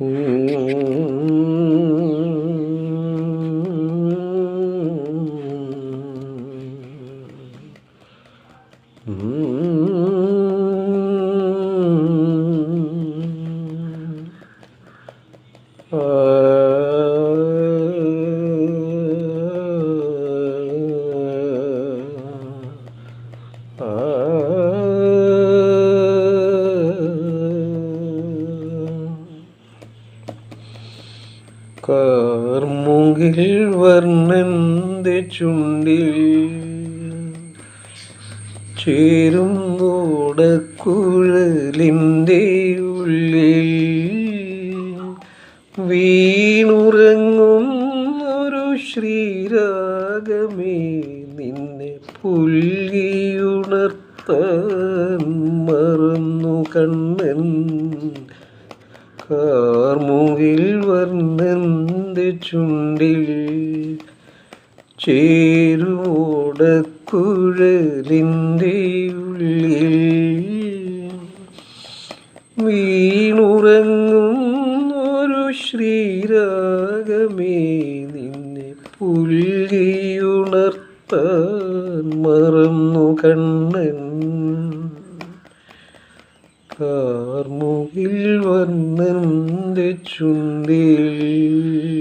Uh... കാർമുകിൽ വർണന്റെ ചുണ്ടിൽ ചേരും ഓടക്കുഴലിന്റെ ഉള്ളിൽ വീണുറങ്ങും ഒരു ശ്രീരാഗമേ നിന്നെ പുല്ലിയുണർത്താൻ മറന്നു കണ്ണൻ കാർമുകിൽ വർണന്റെ ചുണ്ടിൽ ചേരുവോടക്കുഴലിന്റെ ഉള്ളിൽ വീണുറങ്ങും ഒരു ശ്രീരാഗമേ നിന്നെ പുല്ലിയുണർത്താൻ മറന്നു കണ്ണൻ. കാർമുകിൽ വർണന്റെ ചുണ്ടിൽ.